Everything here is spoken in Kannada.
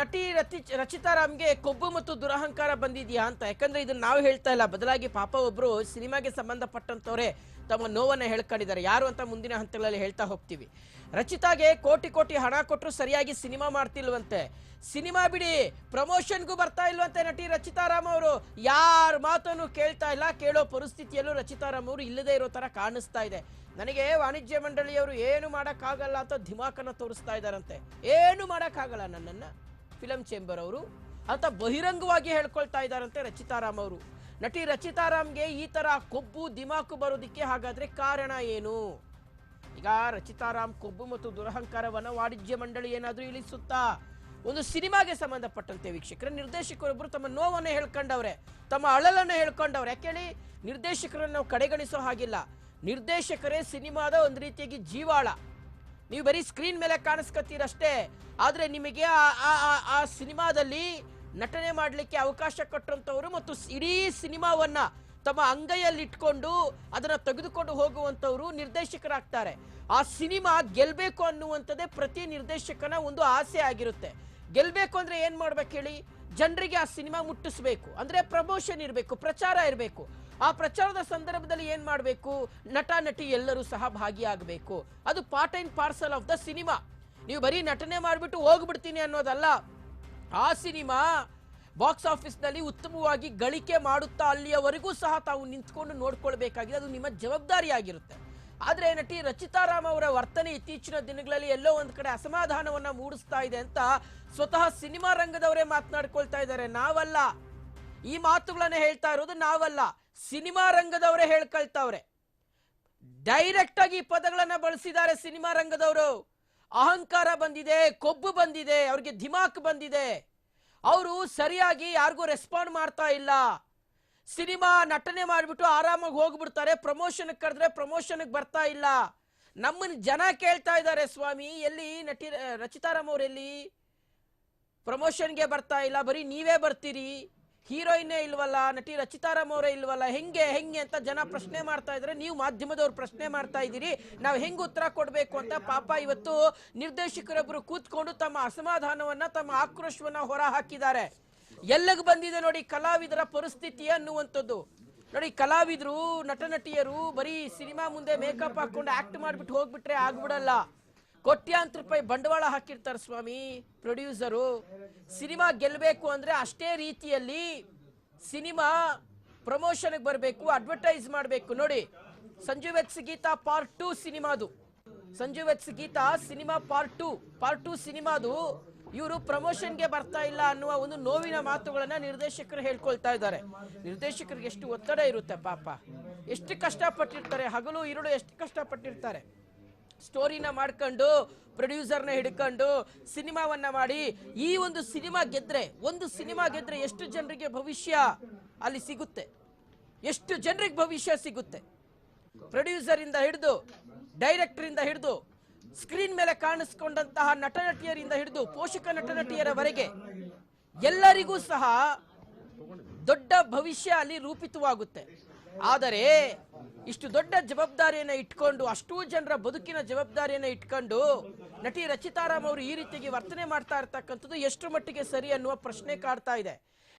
ನಟಿ ರತಿ ರಚಿತಾರಾಮ್ಗೆ ಕೊಬ್ಬು ಮತ್ತು ದುರಹಂಕಾರ ಬಂದಿದೆಯಾ ಅಂತ. ಯಾಕಂದ್ರೆ ಇದನ್ನ ನಾವು ಹೇಳ್ತಾ ಇಲ್ಲ. ಬದಲಾಗಿ ಪಾಪ ಒಬ್ರು ಸಿನಿಮಾಗೆ ಸಂಬಂಧಪಟ್ಟಂತವ್ರೆ ತಮ್ಮ ನೋವನ್ನ ಹೇಳ್ಕೊಂಡಿದ್ದಾರೆ. ಯಾರು ಅಂತ ಮುಂದಿನ ಹಂತಗಳಲ್ಲಿ ಹೇಳ್ತಾ ಹೋಗ್ತೀವಿ. ರಚಿತಾಗೆ ಕೋಟಿ ಕೋಟಿ ಹಣ ಕೊಟ್ಟರು ಸರಿಯಾಗಿ ಸಿನಿಮಾ ಮಾಡ್ತಿಲ್ವಂತೆ. ಸಿನಿಮಾ ಬಿಡಿ, ಪ್ರಮೋಷನ್ಗೂ ಬರ್ತಾ ಇಲ್ವಂತೆ ನಟಿ ರಚಿತಾರಾಮ್ ಅವರು. ಯಾರ ಮಾತನ್ನು ಕೇಳ್ತಾ ಇಲ್ಲ. ಕೇಳೋ ಪರಿಸ್ಥಿತಿಯಲ್ಲೂ ರಚಿತಾರಾಮ್ ಅವರು ಇಲ್ಲದೆ ಇರೋ ತರ ಕಾಣಿಸ್ತಾ ಇದೆ. ನನಗೆ ವಾಣಿಜ್ಯ ಮಂಡಳಿಯವರು ಏನು ಮಾಡೋಕ್ಕಾಗಲ್ಲ ಅಂತ ಧಿಮಾಕನ್ನು ತೋರಿಸ್ತಾ ಇದ್ದಾರಂತೆ. ಏನು ಮಾಡೋಕ್ಕಾಗಲ್ಲ ನನ್ನನ್ನ. ಫಿಲಂ ಚೇಂಬರ್ ಅವರು. ಅಂತ ಬಹಿರಂಗವಾಗಿ ಹೇಳ್ಕೊಳ್ತಾ ಇದ್ದಾರಂತೆ ರಚಿತಾರಾಮ್ ಅವರು. ನಟಿ ರಚಿತಾರಾಮ್ಗೆ ಈ ತರ ಕೊಬ್ಬು ದಿಮಾಕು ಬರೋದಿಕ್ಕೆ ಹಾಗಾದ್ರೆ ಕಾರಣ ಏನು? ಈಗ ರಚಿತಾರಾಮ್ ಕೊಬ್ಬು ಮತ್ತು ದುರಹಂಕಾರವನ್ನು ವಾಣಿಜ್ಯ ಮಂಡಳಿ ಏನಾದರೂ ಇಳಿಸುತ್ತಾ? ಒಂದು ಸಿನಿಮಾಗೆ ಸಂಬಂಧಪಟ್ಟಂತೆ ವೀಕ್ಷಕರ ನಿರ್ದೇಶಕರೊಬ್ಬರು ತಮ್ಮ ನೋವನ್ನು ಹೇಳ್ಕೊಂಡವ್ರೆ, ತಮ್ಮ ಅಳಲನ್ನು ಹೇಳ್ಕೊಂಡವ್ರೆ. ಯಾಕೇಳಿ ನಿರ್ದೇಶಕರನ್ನು ನಾವು ಕಡೆಗಣಿಸೋ ಹಾಗಿಲ್ಲ. ನಿರ್ದೇಶಕರೇ ಸಿನಿಮಾದ ಒಂದು ರೀತಿಯಾಗಿ ಜೀವಾಳ. ನೀವು ಬರೀ ಸ್ಕ್ರೀನ್ ಮೇಲೆ ಕಾಣಿಸ್ಕೊತೀರಷ್ಟೇ, ಆದರೆ ನಿಮಗೆ ಆ- ಸಿನಿಮಾದಲ್ಲಿ ನಟನೆ ಮಾಡಲಿಕ್ಕೆ ಅವಕಾಶ ಕೊಟ್ಟಂತವರು ಮತ್ತು ಇಡೀ ಸಿನಿಮಾವನ್ನ ತಮ್ಮ ಅಂಗೈಯಲ್ಲಿ ಇಟ್ಕೊಂಡು ಅದನ್ನ ತೆಗೆದುಕೊಂಡು ಹೋಗುವಂತವರು ನಿರ್ದೇಶಕರಾಗ್ತಾರೆ. ಆ ಸಿನಿಮಾ ಗೆಲ್ಬೇಕು ಅನ್ನುವಂಥದ್ದೇ ಪ್ರತಿ ನಿರ್ದೇಶಕನ ಒಂದು ಆಸೆ ಆಗಿರುತ್ತೆ. ಗೆಲ್ಬೇಕು ಅಂದ್ರೆ ಏನ್ ಮಾಡ್ಬೇಕು ಹೇಳಿ? ಜನರಿಗೆ ಆ ಸಿನಿಮಾ ಮುಟ್ಟಿಸ್ಬೇಕು. ಅಂದ್ರೆ ಪ್ರಮೋಷನ್ ಇರಬೇಕು, ಪ್ರಚಾರ ಇರಬೇಕು. ಆ ಪ್ರಚಾರದ ಸಂದರ್ಭದಲ್ಲಿ ಏನ್ ಮಾಡಬೇಕು? ನಟ ನಟಿ ಎಲ್ಲರೂ ಸಹ ಭಾಗಿಯಾಗಬೇಕು. ಅದು part and parcel of the cinema ನೀವು ಬರೀ ನಟನೆ ಮಾಡಿಬಿಟ್ಟು ಹೋಗ್ಬಿಡ್ತೀನಿ ಅನ್ನೋದಲ್ಲ. ಆ ಸಿನಿಮಾ ಬಾಕ್ಸ್ ಆಫೀಸ್ನಲ್ಲಿ ಉತ್ತಮವಾಗಿ ಗಳಿಕೆ ಮಾಡುತ್ತಾ ಅಲ್ಲಿಯವರೆಗೂ ಸಹ ತಾವು ನಿಂತ್ಕೊಂಡು ನೋಡ್ಕೊಳ್ಬೇಕಾಗಿದೆ. ಅದು ನಿಮ್ಮ ಜವಾಬ್ದಾರಿಯಾಗಿರುತ್ತೆ. ಆದರೆ ನಟಿ ರಚಿತಾರಾಮ್ ಅವರ ವರ್ತನೆ ಇತ್ತೀಚಿನ ದಿನಗಳಲ್ಲಿ ಎಲ್ಲೋ ಒಂದು ಕಡೆ ಅಸಮಾಧಾನವನ್ನ ಮೂಡಿಸ್ತಾ ಇದೆ ಅಂತ ಸ್ವತಃ ಸಿನಿಮಾ ರಂಗದವರೇ ಮಾತನಾಡ್ಕೊಳ್ತಾ ಇದ್ದಾರೆ. ನಾವಲ್ಲ. ಈ ಮಾತುಗಳನ್ನು ಹೇಳ್ತಾ ಇರೋದು ನಾವಲ್ಲ, ಸಿನಿಮಾ ರಂಗದವರೇ ಹೇಳ್ಕೊಳ್ತಾವ್ರೆ. ಡೈರೆಕ್ಟ್ ಆಗಿ ಈ ಪದಗಳನ್ನ ಬಳಸಿದ್ದಾರೆ ಸಿನಿಮಾ ರಂಗದವರು. ಅಹಂಕಾರ ಬಂದಿದೆ, ಕೊಬ್ಬು ಬಂದಿದೆ, ಅವ್ರಿಗೆ ಧಿಮಾಕ್ ಬಂದಿದೆ. ಅವರು ಸರಿಯಾಗಿ ಯಾರಿಗೂ ರೆಸ್ಪಾಂಡ್ ಮಾಡ್ತಾ ಇಲ್ಲ. ಸಿನಿಮಾ ನಟನೆ ಮಾಡಿಬಿಟ್ಟು ಆರಾಮಾಗಿ ಹೋಗ್ಬಿಡ್ತಾರೆ ಪ್ರಮೋಷನ್ ಕರೆದ್ರೆ ಪ್ರಮೋಷನ್ಗೆ ಬರ್ತಾ ಇಲ್ಲ. ನಮ್ಮನ್ನ ಜನ ಕೇಳ್ತಾ ಇದ್ದಾರೆ ಸ್ವಾಮಿ, ಎಲ್ಲಿ ನಟಿ ರಚಿತಾರಾಮ್ ಅವ್ರು ಎಲ್ಲಿ? ಪ್ರಮೋಷನ್ಗೆ ಬರ್ತಾ ಇಲ್ಲ, ಬರೀ ನೀವೇ ಬರ್ತೀರಿ. ಹೀರೋಯಿನ್ನೇ ಇಲ್ವಲ್ಲ, ನಟಿ ರಚಿತಾರಾಮ್ ಅವರೇ ಇಲ್ವಲ್ಲ, ಹೆಂಗೆ ಹೆಂಗೆ ಅಂತ ಜನ ಪ್ರಶ್ನೆ ಮಾಡ್ತಾ ಇದ್ದಾರೆ ನೀವು ಮಾಧ್ಯಮದವ್ರು ಪ್ರಶ್ನೆ ಮಾಡ್ತಾ ಇದ್ದೀರಿ. ನಾವು ಹೆಂಗೆ ಉತ್ತರ ಕೊಡಬೇಕು ಅಂತ ಪಾಪ ಇವತ್ತು ನಿರ್ದೇಶಕರೊಬ್ಬರು ಕೂತ್ಕೊಂಡು ತಮ್ಮ ಅಸಮಾಧಾನವನ್ನ, ತಮ್ಮ ಆಕ್ರೋಶವನ್ನ ಹೊರ ಹಾಕಿದ್ದಾರೆ ಎಲ್ಲಿಗೆ ಬಂದಿದೆ ನೋಡಿ ಕಲಾವಿದರ ಪರಿಸ್ಥಿತಿ ಅನ್ನುವಂಥದ್ದು. ನೋಡಿ ಕಲಾವಿದರು ನಟ ನಟಿಯರು ಬರೀ ಸಿನಿಮಾ ಮುಂದೆ ಮೇಕಪ್ ಹಾಕೊಂಡು ಆಕ್ಟ್ ಮಾಡಿಬಿಟ್ಟು ಹೋಗ್ಬಿಟ್ರೆ ಆಗ್ಬಿಡಲ್ಲ. ಕೋಟ್ಯಾಂತರ ರೂಪಾಯಿ ಬಂಡವಾಳ ಹಾಕಿರ್ತಾರೆ ಸ್ವಾಮಿ, ಪ್ರೊಡ್ಯೂಸರು. ಸಿನಿಮಾ ಗೆಲ್ಲಬೇಕು ಅಂದ್ರೆ ಅಷ್ಟೇ ರೀತಿಯಲ್ಲಿ ಸಿನಿಮಾ ಪ್ರಮೋಷನ್ಗೆ ಬರಬೇಕು, ಅಡ್ವರ್ಟೈಸ್ ಮಾಡಬೇಕು. ನೋಡಿ, Sanju weds Geetha part two ಸಿನಿಮಾದು. Sanju Geetha cinema part two. Part two ಸಿನಿಮಾದು ಇವರು ಪ್ರಮೋಷನ್ಗೆ ಬರ್ತಾ ಇಲ್ಲ ಅನ್ನುವ ಒಂದು ನೋವಿನ ಮಾತುಗಳನ್ನು ನಿರ್ದೇಶಕರು ಹೇಳ್ಕೊಳ್ತಾ ಇದ್ದಾರೆ. ನಿರ್ದೇಶಕರಿಗೆ ಎಷ್ಟು ಒತ್ತಡ ಇರುತ್ತೆ ಪಾಪ. ಎಷ್ಟು ಕಷ್ಟಪಟ್ಟಿರ್ತಾರೆ, ಹಗಲು, ಇರುಳು ಎಷ್ಟು ಕಷ್ಟಪಟ್ಟಿರ್ತಾರೆ. ಸ್ಟೋರಿನ ಮಾಡ್ಕೊಂಡು, ಪ್ರೊಡ್ಯೂಸರ್ನ ಹಿಡ್ಕೊಂಡು, ಸಿನಿಮಾವನ್ನ ಮಾಡಿ, ಈ ಒಂದು ಸಿನಿಮಾ ಗೆದ್ರೆ, ಒಂದು ಸಿನಿಮಾ ಗೆದ್ರೆ ಎಷ್ಟು ಜನರಿಗೆ ಭವಿಷ್ಯ ಅಲ್ಲಿ ಸಿಗುತ್ತೆ? ಎಷ್ಟು ಜನರಿಗೆ ಭವಿಷ್ಯ ಸಿಗುತ್ತೆ? ಪ್ರೊಡ್ಯೂಸರ್ ಇಂದ ಹಿಡಿದು ಡೈರೆಕ್ಟರ್ ಇಂದ ಹಿಡಿದು, ಸ್ಕ್ರೀನ್ ಮೇಲೆ ಕಾಣಿಸ್ಕೊಂಡಂತಹ ನಟ ನಟಿಯರಿಂದ ಹಿಡಿದು, ಪೋಷಕ ನಟ ನಟಿಯರವರೆಗೆ ಎಲ್ಲರಿಗೂ ಸಹ ದೊಡ್ಡ ಭವಿಷ್ಯ ಅಲ್ಲಿ ರೂಪಿತವಾಗುತ್ತೆ. ಆದರೆ ಇಷ್ಟು ದೊಡ್ಡ ಜವಾಬ್ದಾರಿಯನ್ನ ಇಟ್ಕೊಂಡು, ಅಷ್ಟೂ ಜನರ ಬದುಕಿನ ಜವಾಬ್ದಾರಿಯನ್ನ ಇಟ್ಕೊಂಡು ನಟಿ ರಚಿತಾರಾಮ್ ಅವರು ಈ ರೀತಿಯಾಗಿ ವರ್ತನೆ ಮಾಡ್ತಾ ಇರ್ತಕ್ಕಂಥದ್ದು ಎಷ್ಟು ಮಟ್ಟಿಗೆ ಸರಿ ಅನ್ನುವ ಪ್ರಶ್ನೆ ಕಾಡ್ತಾ ಇದೆ.